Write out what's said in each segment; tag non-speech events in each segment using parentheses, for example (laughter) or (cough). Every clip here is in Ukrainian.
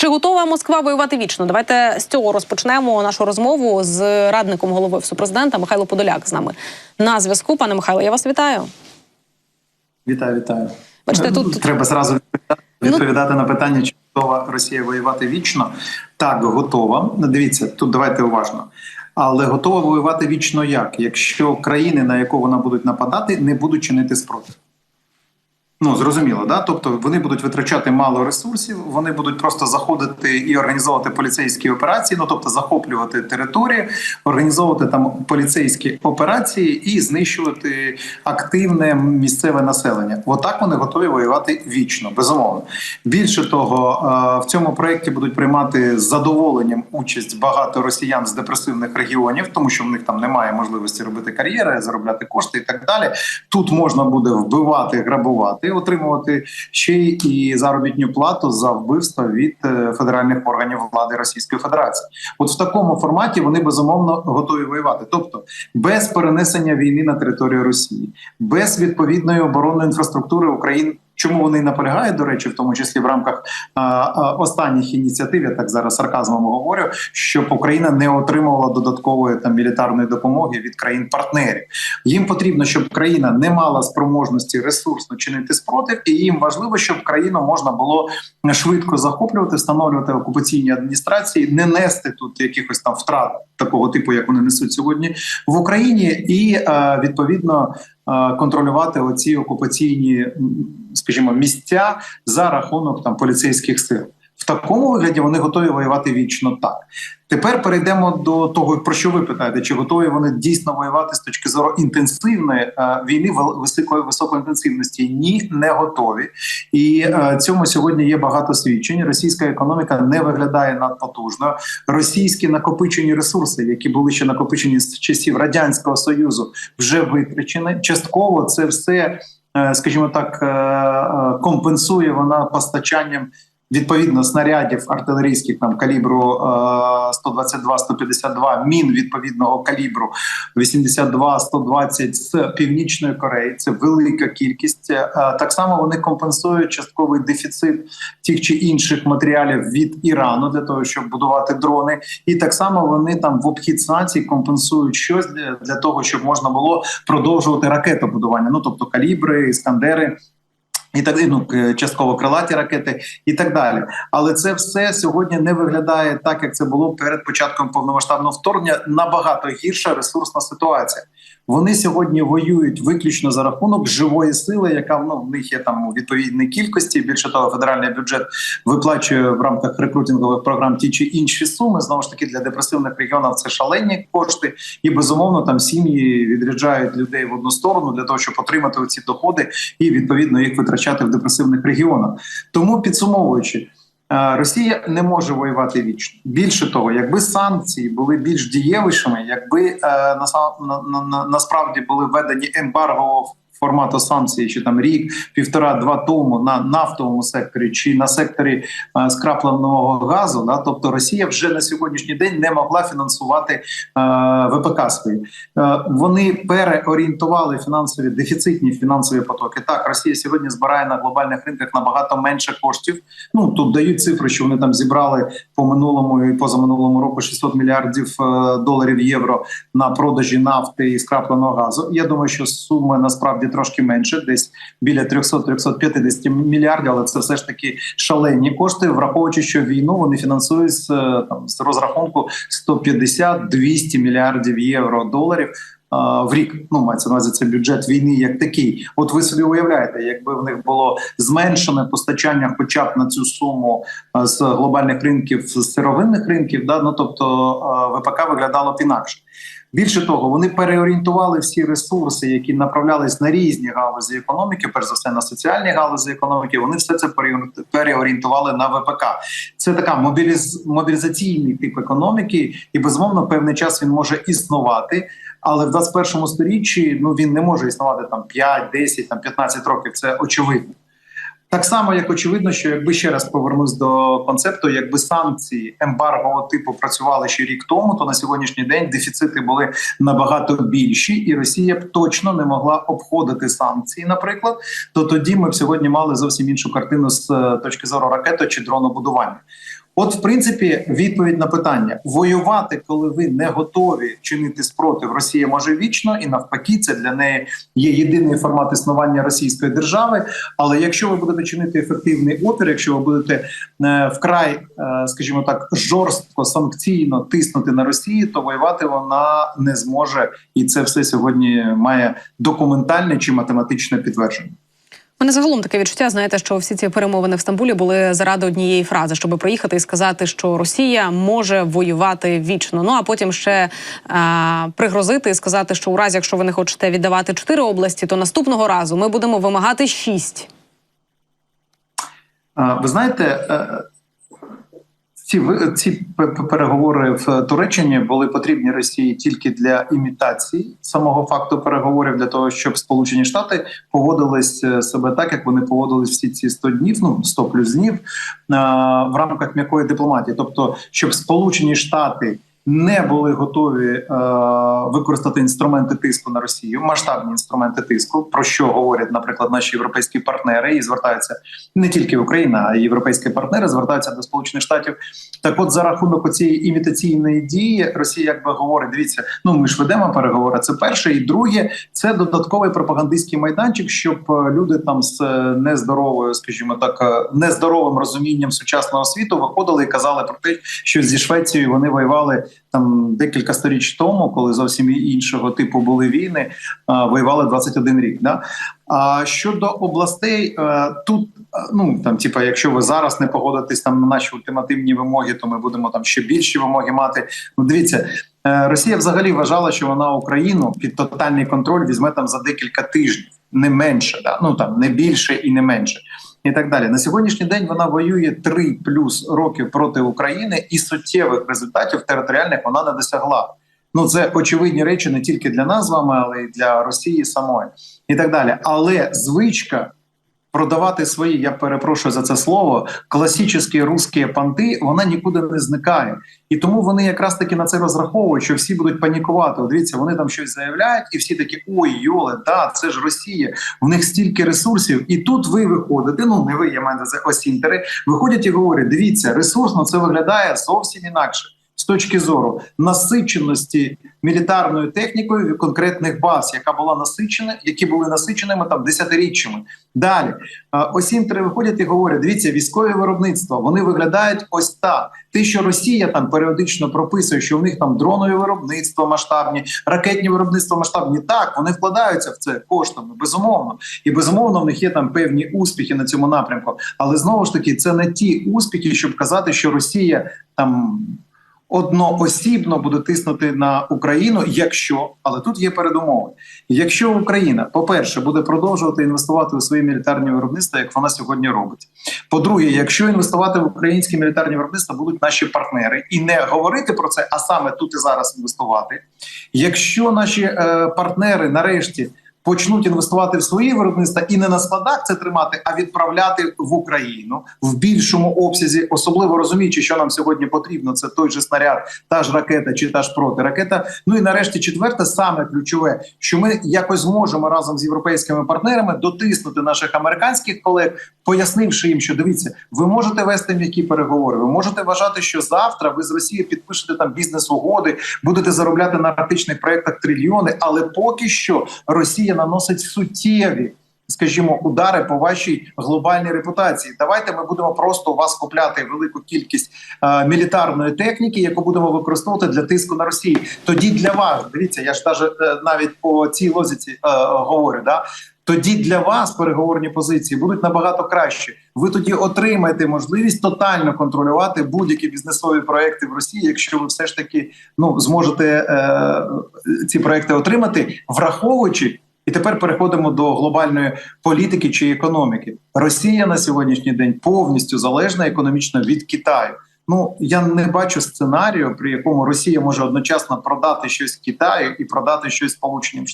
Чи готова Москва воювати вічно? Давайте з цього розпочнемо нашу розмову з радником голови президента Михайло Подоляк з нами на зв'язку. Пане Михайло, я вас вітаю. Вітаю, вітаю. Бачите, тут- треба зразу відповідати, Ну- на питання, чи готова Росія воювати вічно. Так, готова. Дивіться, тут давайте уважно. Але готова воювати вічно як? Якщо країни, на яку вона будуть нападати, не будуть чинити спротив. Ну зрозуміло, да. Тобто вони будуть витрачати мало ресурсів, вони будуть просто заходити і організовувати поліцейські операції, ну тобто захоплювати території, організовувати там поліцейські операції і знищувати активне місцеве населення. Отак вони готові воювати вічно, безумовно. Більше того, е, в цьому проєкті будуть приймати з задоволенням участь багато росіян з депресивних регіонів, тому що в них там немає можливості робити кар'єри, заробляти кошти і так далі. Тут можна буде вбивати, грабувати, отримувати ще і заробітну плату за вбивство від е, федеральних органів влади Російської Федерації. От в такому форматі вони безумовно готові воювати, тобто без перенесення війни на територію Росії, без відповідної оборонної інфраструктури України. Чому вони наполягають, до речі, в тому числі в рамках останніх ініціатив, я так зараз сарказмом говорю, щоб Україна не отримувала додаткової там мілітарної допомоги від країн-партнерів. Їм потрібно, щоб країна не мала спроможності ресурсно чинити спротив, і їм важливо, щоб країну можна було швидко захоплювати, встановлювати окупаційні адміністрації, не нести тут якихось там втрат такого типу, як вони несуть сьогодні в Україні, і е, відповідно е, контролювати оці окупаційні, скажімо, місця за рахунок там поліцейських сил. В такому вигляді вони готові воювати вічно так. Тепер перейдемо до того, про що ви питаєте, чи готові вони дійсно воювати з точки зору інтенсивної е, війни високої високої інтенсивності? Ні, не готові. І е, цьому сьогодні є багато свідчень. Російська економіка не виглядає надпотужно. Російські накопичені ресурси, які були ще накопичені з часів радянського союзу, вже витрачені. Частково це все, скажімо так, е, е, компенсує вона постачанням. Відповідно, снарядів артилерійських там калібру е, 122-152, мін відповідного калібру 82-120 з північної Кореї. Це велика кількість. Е, так само вони компенсують частковий дефіцит тих чи інших матеріалів від Ірану для того, щоб будувати дрони, і так само вони там в обхід санкцій компенсують щось для того, щоб можна було продовжувати ракетобудування. Ну тобто калібри, іскандери. І так ну частково крилаті ракети, і так далі. Але це все сьогодні не виглядає так, як це було перед початком повномасштабного вторгнення. Набагато гірша ресурсна ситуація. Вони сьогодні воюють виключно за рахунок живої сили, яка ну, в них є там у відповідній кількості. Більше того, федеральний бюджет виплачує в рамках рекрутингових програм ті чи інші суми. Знову ж таки, для депресивних регіонів це шалені кошти, і безумовно там сім'ї відряджають людей в одну сторону для того, щоб отримати ці доходи і відповідно їх витрачати в депресивних регіонах. Тому підсумовуючи. Е, Росія не може воювати вічно. Більше того, якби санкції були більш дієвішими, якби е, на, на, на, насправді були введені ембарго формату санкцій, чи там рік, півтора-два тому на нафтовому секторі, чи на секторі е, скрапленого газу, да, тобто Росія вже на сьогоднішній день не могла фінансувати е, ВПК свої. Е, вони переорієнтували фінансові дефіцитні фінансові потоки. Так, Росія сьогодні збирає на глобальних ринках набагато менше коштів. Ну тут дають цифри, що вони там зібрали по минулому і позаминулому року 600 мільярдів е, доларів євро на продажі нафти і скрапленого газу. Я думаю, що суми насправді трошки менше, десь біля 300-350 мільярдів, але це все ж таки шалені кошти, враховуючи, що війну вони фінансують з там з розрахунку 150-200 мільярдів євро доларів. В рік ну мається на увазі це бюджет війни як такий. От ви собі уявляєте, якби в них було зменшене постачання, хоча б на цю суму з глобальних ринків, з сировинних ринків, да ну тобто ВПК виглядало б інакше. Більше того, вони переорієнтували всі ресурси, які направлялись на різні галузі економіки, перш за все на соціальні галузі економіки. Вони все це переорієнтували на ВПК. Це така мобіліз... мобілізаційний тип економіки, і безумовно певний час він може існувати. Але в 21 сторіччі ну він не може існувати там 5, 10, там 15 років. Це очевидно. Так само, як очевидно, що якби ще раз повернусь до концепту, якби санкції ембаргового типу працювали ще рік тому, то на сьогоднішній день дефіцити були набагато більші, і Росія б точно не могла обходити санкції, наприклад. То тоді ми б сьогодні мали зовсім іншу картину з е, точки зору ракети чи дронобудування. От, в принципі, відповідь на питання: воювати, коли ви не готові чинити спротив, Росія може вічно, і навпаки, це для неї є єдиний формат існування Російської держави. Але якщо ви будете чинити ефективний опір, якщо ви будете е, вкрай, е, скажімо так, жорстко санкційно тиснути на Росію, то воювати вона не зможе, і це все сьогодні має документальне чи математичне підтвердження. Мене загалом таке відчуття, знаєте, що всі ці перемовини в Стамбулі були заради однієї фрази, щоб приїхати і сказати, що Росія може воювати вічно. Ну а потім ще а, пригрозити і сказати, що у разі, якщо ви не хочете віддавати чотири області, то наступного разу ми будемо вимагати шість. Ви знаєте, е, ці ці переговори в Туреччині були потрібні Росії тільки для імітації самого факту переговорів, для того, щоб Сполучені Штати поводились е, себе так, як вони поводились всі ці 100 днів, ну 100 плюс днів в рамках м'якої дипломатії, тобто, щоб Сполучені Штати. Не були готові е, використати інструменти тиску на Росію, масштабні інструменти тиску, про що говорять, наприклад, наші європейські партнери, і звертаються не тільки Україна, а й європейські партнери звертаються до Сполучених Штатів. Так, от за рахунок цієї імітаційної дії, Росія якби говорить: дивіться, ну ми ж ведемо переговори. Це перше, і друге, це додатковий пропагандистський майданчик, щоб е, люди там з е, нездоровою, скажімо так, е, нездоровим розумінням сучасного світу виходили і казали про те, що зі Швецією вони воювали там декілька сторіч тому, коли зовсім іншого типу були війни, воювали 21 рік. Да? А щодо областей, е, тут е, ну там, типа, якщо ви зараз не погодитесь там на наші ультимативні вимоги, то ми будемо там ще більші вимоги мати. Ну, дивіться, е, Росія взагалі вважала, що вона Україну під тотальний контроль візьме там за декілька тижнів, не менше, да? ну там не більше і не менше. І так далі на сьогоднішній день вона воює три плюс років проти України, і суттєвих результатів територіальних вона не досягла. Ну це очевидні речі не тільки для нас з вами, але й для Росії самої, і так далі. Але звичка продавати свої, я перепрошую за це слово, класичні русські панти, вона нікуди не зникає. І тому вони якраз таки на це розраховують, що всі будуть панікувати. От Дивіться, вони там щось заявляють, і всі такі ой, йоле, да, це ж Росія. В них стільки ресурсів, і тут ви виходите. Ну не ви, я маю це осінтери. Виходять і говорять: дивіться, ресурсно це виглядає зовсім інакше. Точки зору насиченості мілітарною технікою конкретних баз, яка була насичена, які були насиченими там десятиріччями. Далі осінтери виходять і говорять: дивіться, військове виробництво вони виглядають ось так. Те, що Росія там періодично прописує, що в них там дронові виробництво масштабні, ракетні виробництва масштабні. Так вони вкладаються в це коштами, безумовно, і безумовно в них є там певні успіхи на цьому напрямку. Але знову ж таки, це не ті успіхи, щоб казати, що Росія там одноосібно буде тиснути на Україну, якщо але тут є передумови. Якщо Україна, по-перше, буде продовжувати інвестувати у свої мілітарні виробництва, як вона сьогодні робить. По-друге, якщо інвестувати в українські мілітарні виробництва будуть наші партнери і не говорити про це, а саме тут і зараз інвестувати. Якщо наші е, партнери нарешті почнуть інвестувати в свої виробництва і не на складах це тримати, а відправляти в Україну в більшому обсязі, особливо розуміючи, що нам сьогодні потрібно. Це той же снаряд, та ж ракета чи та ж протиракета. Ну і нарешті, четверте, саме ключове, що ми якось зможемо разом з європейськими партнерами дотиснути наших американських колег, пояснивши їм, що дивіться, ви можете вести м'які переговори. Ви можете вважати, що завтра ви з Росією підпишете там бізнес-угоди, будете заробляти на арктичних проектах трильйони, але поки що Росія наносить суттєві. Скажімо, удари по вашій глобальній репутації. Давайте ми будемо просто у вас купляти велику кількість е, мілітарної техніки, яку будемо використовувати для тиску на Росію. Тоді для вас дивіться, я ж даже, е, навіть по цій лозіці е, говорю. Да тоді для вас переговорні позиції будуть набагато краще. Ви тоді отримаєте можливість тотально контролювати будь-які бізнесові проекти в Росії, якщо ви все ж таки ну зможете е, ці проекти отримати, враховуючи. І тепер переходимо до глобальної політики чи економіки. Росія на сьогоднішній день повністю залежна економічно від Китаю. Ну я не бачу сценарію, при якому Росія може одночасно продати щось Китаю і продати щось Сполученим.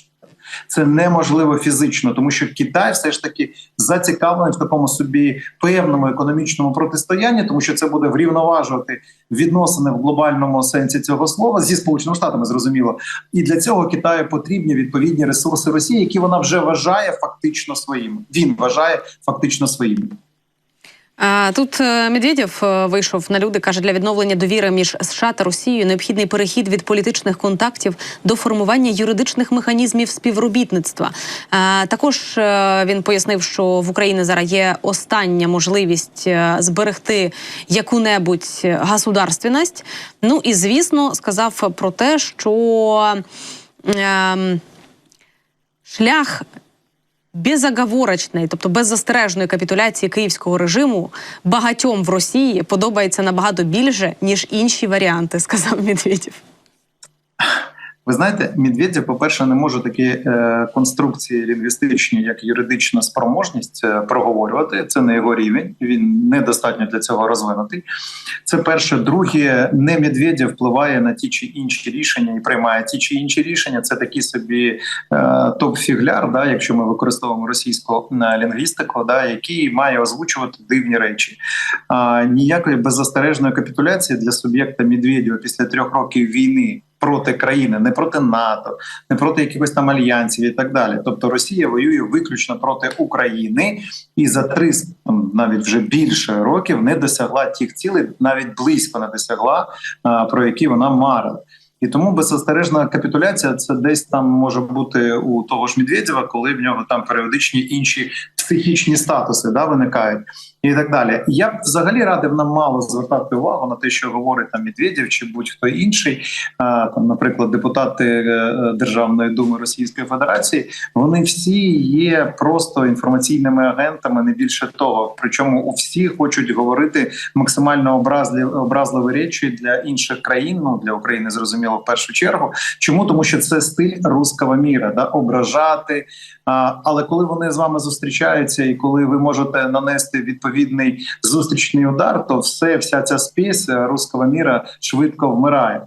Це неможливо фізично, тому що Китай все ж таки зацікавлений в такому собі певному економічному протистоянні, тому що це буде врівноважувати відносини в глобальному сенсі цього слова зі сполученими штатами. Зрозуміло, і для цього Китаю потрібні відповідні ресурси Росії, які вона вже вважає фактично своїми. Він вважає фактично своїми. Тут е, Медведєв е, вийшов на люди, каже, для відновлення довіри між США та Росією необхідний перехід від політичних контактів до формування юридичних механізмів співробітництва. Також е, він пояснив, що в Україні зараз є остання можливість зберегти яку-небудь государственність. Ну і звісно, сказав про те, що ем, шлях безоговорочної, тобто беззастережної капітуляції київського режиму багатьом в Росії подобається набагато більше ніж інші варіанти, (laughs) сказав Медведєв. Ви знаєте, Медведєв, по-перше, не може такі е, конструкції лінгвістичні, як юридична спроможність, е, проговорювати. Це не його рівень. Він недостатньо для цього розвинутий. Це перше. Друге, не Медведєв впливає на ті чи інші рішення і приймає ті чи інші рішення. Це такий собі е, топ-фігляр, да, якщо ми використовуємо російську лінгвістику, да, який має озвучувати дивні речі. А, ніякої беззастережної капітуляції для суб'єкта Медведєва після трьох років війни проти країни, не проти НАТО, не проти якихось там альянсів і так далі. Тобто Росія воює виключно проти України і за три навіть вже більше років не досягла тих цілей, навіть близько не досягла, про які вона марила. І тому беззастережна капітуляція це десь там може бути у того ж Медведєва, коли в нього там періодичні інші психічні статуси да, виникають і так далі. Я б взагалі радив нам мало звертати увагу на те, що говорить там Медведєв чи будь-хто інший, там, наприклад, депутати е, Державної думи Російської Федерації. Вони всі є просто інформаційними агентами, не більше того. Причому у всі хочуть говорити максимально образливі, образливі речі для інших країн. Ну для України зрозуміло в першу чергу. Чому тому, що це стиль руского міра, да ображати. А, але коли вони з вами зустрічаються, і коли ви можете нанести відповідний зустрічний удар, то все, вся ця спіс руского міра швидко вмирає.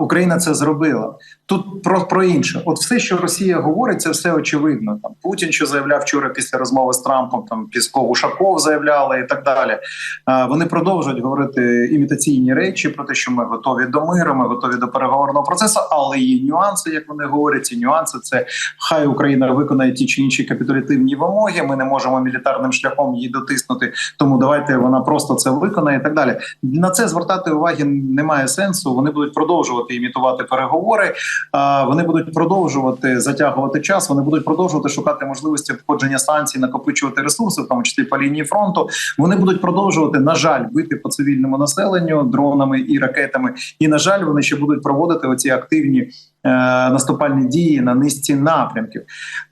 Україна це зробила. Тут про, про інше, от все, що Росія говорить, це все очевидно. Там Путін, що заявляв вчора після розмови з Трампом, там Пісков, Ушаков заявляли і так далі. А, вони продовжують говорити імітаційні речі про те, що ми готові до миру, ми готові до переговорного процесу, але є нюанси, як вони говорять. Ці нюанси це хай Україна виконає ті чи інші капітулятивні вимоги. Ми не можемо мілітарним шляхом її дотиснути. Тому давайте вона просто це виконає і так далі. На це звертати уваги немає сенсу. Вони будуть продовжувати імітувати переговори. Вони будуть продовжувати затягувати час. Вони будуть продовжувати шукати можливості обходження санкцій, накопичувати ресурси, в тому числі по лінії фронту. Вони будуть продовжувати на жаль бити по цивільному населенню дронами і ракетами. І на жаль, вони ще будуть проводити оці активні. Е, Наступальні дії на низці напрямків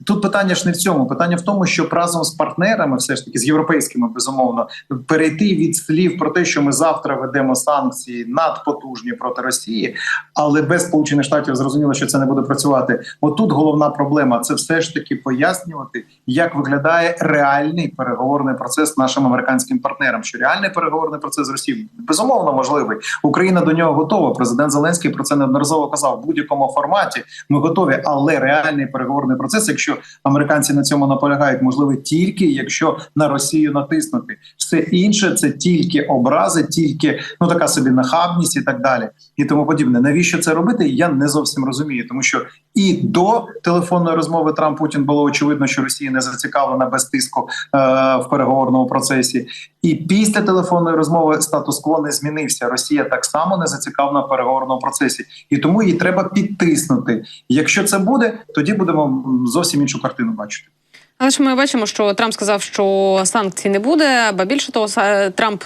тут питання ж не в цьому. Питання в тому, щоб разом з партнерами, все ж таки з європейськими, безумовно, перейти від слів про те, що ми завтра ведемо санкції надпотужні проти Росії, але без Сполучених Штатів зрозуміло, що це не буде працювати. Отут головна проблема це все ж таки пояснювати, як виглядає реальний переговорний процес нашим американським партнерам. Що реальний переговорний процес з Росією безумовно можливий. Україна до нього готова. Президент Зеленський про це неодноразово казав будь-якому форматі. Ми готові, але реальний переговорний процес, якщо американці на цьому наполягають, можливо, тільки якщо на Росію натиснути. Все інше це тільки образи, тільки ну така собі нахабність і так далі, і тому подібне. Навіщо це робити? Я не зовсім розумію, тому що і до телефонної розмови Трамп Путін було очевидно, що Росія не зацікавлена без тиску е, в переговорному процесі. І після телефонної розмови статус-кво не змінився. Росія так само не зацікавлена в переговорному процесі, і тому її треба підтиснути. Якщо це буде, тоді будемо зовсім іншу картину бачити. Але ж ми бачимо, що Трамп сказав, що санкцій не буде. Ба більше того, Трамп.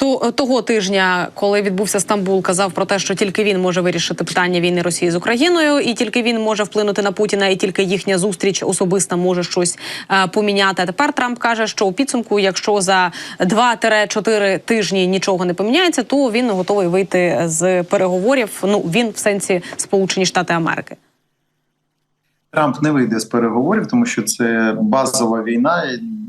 То- Того тижня, коли відбувся Стамбул, казав про те, що тільки він може вирішити питання війни Росії з Україною, і тільки він може вплинути на Путіна, і тільки їхня зустріч особиста може щось е, поміняти. А тепер Трамп каже, що у підсумку, якщо за 2-4 тижні нічого не поміняється, то він готовий вийти з переговорів. Ну він в сенсі Сполучені Штати Америки. Трамп не вийде з переговорів, тому що це базова війна,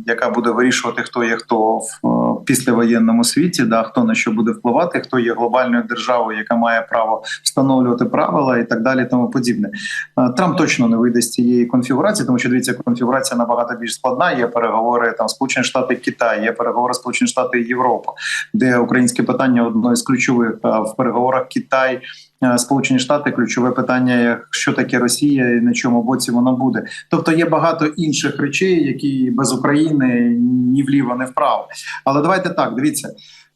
яка буде вирішувати, хто є хто в е, післявоєнному світі, да хто на що буде впливати, хто є глобальною державою, яка має право встановлювати правила і так далі. Тому подібне. Е, Трамп точно не вийде з цієї конфігурації, тому що дивіться, конфігурація набагато більш складна. Є переговори там Сполучені Штати, Китай, є переговори Сполучені Штати Європа, де українське питання одно із ключових в переговорах Китай. е, Сполучені Штати ключове питання, що таке Росія і на чому боці вона буде. Тобто є багато інших речей, які без України ні вліво, ні вправо. Але давайте так, дивіться.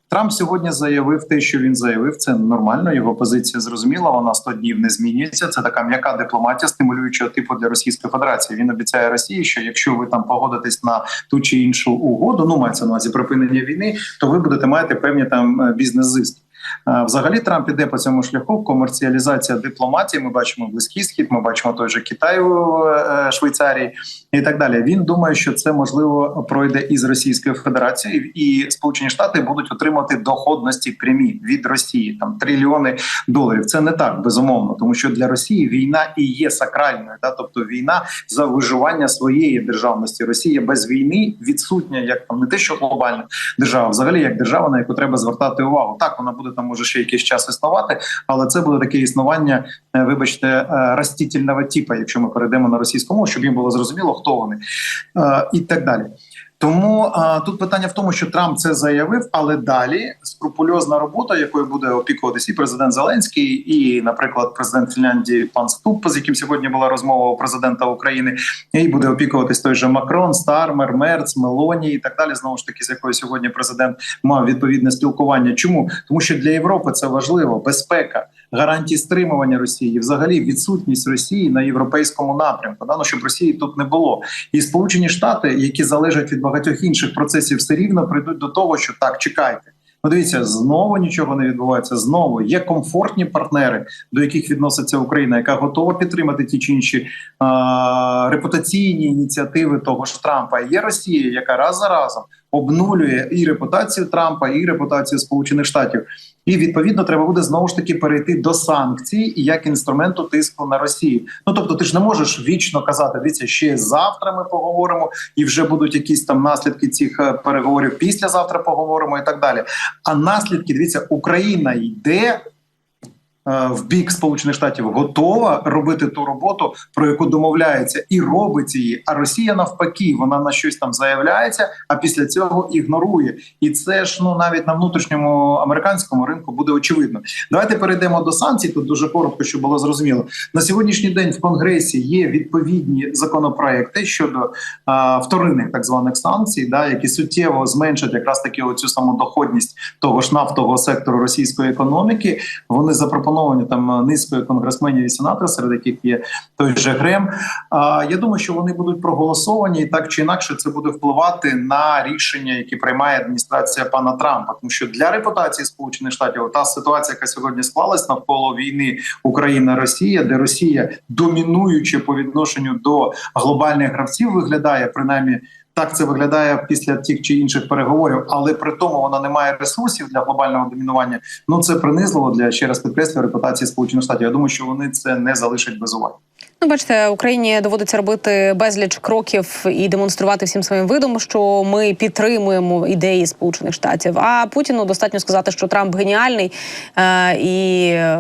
Трамп сьогодні заявив те, що він заявив. Це нормально. Його позиція зрозуміла. Вона 100 днів не змінюється. Це така м'яка дипломатія стимулюючого типу для Російської Федерації. Він обіцяє Росії, що якщо ви там погодитесь на ту чи іншу угоду, ну мається на увазі припинення війни, то ви будете мати певні там е, бізнес-зиски. Е, Взагалі Трамп іде по цьому шляху. Комерціалізація дипломатії. Ми бачимо близький схід. Ми бачимо той же Китай у е, Швейцарії і так далі. Він думає, що це можливо пройде із Російською Федерацією, і Сполучені Штати будуть отримати доходності прямі від Росії там трильйони доларів. Це не так безумовно, тому що для Росії війна і є сакральною, та тобто війна за виживання своєї державності. Росія без війни відсутня, як там не те, що глобальна держава, взагалі як держава, на яку треба звертати увагу. Так вона буде там може ще якийсь час існувати, але це буде таке існування, е, вибачте, растітельного ростительного типу, якщо ми перейдемо на російську мову, щоб їм було зрозуміло, хто вони е, і так далі. Тому а, тут питання в тому, що Трамп це заявив, але далі скрупульозна робота, якою буде опікуватись і президент Зеленський, і, наприклад, президент Фінляндії пан Ступ, з яким сьогодні була розмова у президента України, і буде опікуватись той же Макрон, Стармер, Мерц, Мелоні і так далі. Знову ж таки, з якою сьогодні президент мав відповідне спілкування. Чому тому, що для Європи це важливо безпека, гарантії стримування Росії, взагалі відсутність Росії на європейському напрямку. Да? Ну, щоб Росії тут не було, і Сполучені Штати, які залежать від багатьох інших процесів, все рівно прийдуть до того, що так чекайте. Ну, дивіться, знову нічого не відбувається. Знову є комфортні партнери, до яких відноситься Україна, яка готова підтримати ті чи інші а, репутаційні ініціативи того ж Трампа. Є Росія, яка раз за разом обнулює і репутацію Трампа, і репутацію Сполучених Штатів. І відповідно треба буде знову ж таки перейти до санкцій як інструменту тиску на Росію. Ну тобто, ти ж не можеш вічно казати, дивіться, ще завтра ми поговоримо, і вже будуть якісь там наслідки цих е, переговорів. Післязавтра поговоримо і так далі. А наслідки дивіться, Україна йде. Е, В бік Сполучених Штатів готова робити ту роботу, про яку домовляється, і робить її. А Росія навпаки, вона на щось там заявляється, а після цього ігнорує. І це ж ну навіть на внутрішньому американському ринку буде очевидно. Давайте перейдемо до санкцій. Тут дуже коротко, щоб було зрозуміло. На сьогоднішній день в Конгресі є відповідні законопроекти щодо а, вторинних так званих санкцій, да, які суттєво зменшать якраз таки оцю саму доходність того ж нафтового сектору російської економіки. Вони запропоновані там низкою конгресменів і сенаторів, серед яких є той же Грем. Я думаю, що вони будуть проголосовані і так чи інакше це буде впливати на рішення, які приймає адміністрація пана Трампа. Тому що для репутації Сполучених Штатів та ситуація, яка сьогодні склалась навколо війни Україна-Росія, де Росія домінуючи по відношенню до глобальних гравців, виглядає принаймні. Так це виглядає після тих чи інших переговорів, але при тому вона не має ресурсів для глобального домінування. Ну це принизливо для ще раз підкреслю репутації Сполучених Штатів. Я думаю, що вони це не залишать без уваги. Ну, бачите, Україні доводиться робити безліч кроків і демонструвати всім своїм видом, що ми підтримуємо ідеї Сполучених Штатів. А Путіну достатньо сказати, що Трамп геніальний е, і. Е,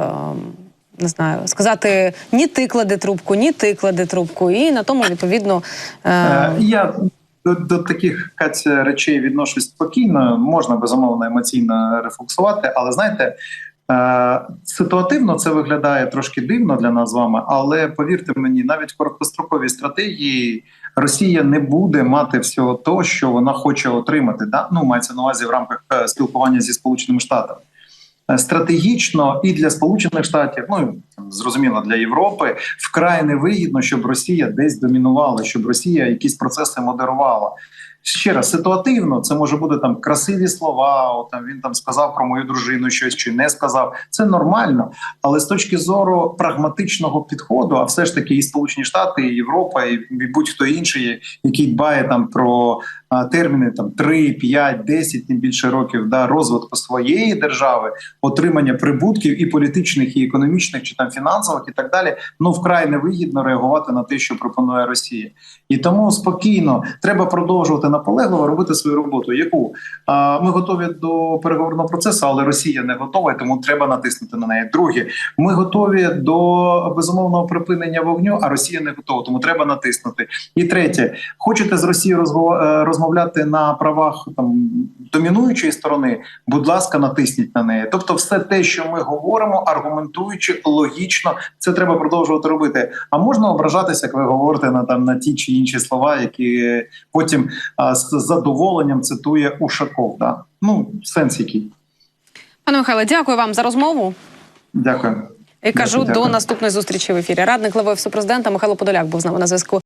не знаю, сказати ні ти клади трубку, ні ти клади трубку, і на тому відповідно е, Е, Я до, до таких Катя, речей відношусь спокійно. Можна безумовно емоційно рефлексувати, але знаєте. е, Ситуативно це виглядає трошки дивно для нас з вами, але повірте мені, навіть в короткостроковій стратегії Росія не буде мати всього того, що вона хоче отримати. Да? Ну мається на увазі в рамках е, спілкування зі сполученими штатами. Стратегічно і для Сполучених Штатів, ну зрозуміло для Європи, вкрай невигідно, щоб Росія десь домінувала, щоб Росія якісь процеси модерувала. Ще раз ситуативно, це може бути там красиві слова. О, там він там сказав про мою дружину щось чи не сказав. Це нормально. Але з точки зору прагматичного підходу, а все ж таки і Сполучені Штати, і Європа, і будь-хто інший, який дбає там про а, терміни там 3, 5, 10, тим більше років да розвитку своєї держави, отримання прибутків і політичних, і економічних, чи там фінансових, і так далі. Ну вкрай невигідно реагувати на те, що пропонує Росія, і тому спокійно треба продовжувати наполегливо робити свою роботу. Яку ми готові до переговорного процесу, але Росія не готова, тому треба натиснути на неї. Друге, ми готові до безумовного припинення вогню, а Росія не готова, тому треба натиснути. І третє, хочете з Росією е, розмовляти на правах там домінуючої сторони, будь ласка, натисніть на неї. Тобто, все те, що ми говоримо, аргументуючи логічно, це треба продовжувати робити. А можна ображатися, як ви говорите на там на ті чи інші слова, які потім а, з задоволенням цитує Ушаков. Да? Ну, сенс який. Пане Михайле, дякую вам за розмову. Дякую. І кажу Дякую, до наступної зустрічі в ефірі. Радник глави офісу президента Михайло Подоляк був з нами на зв'язку.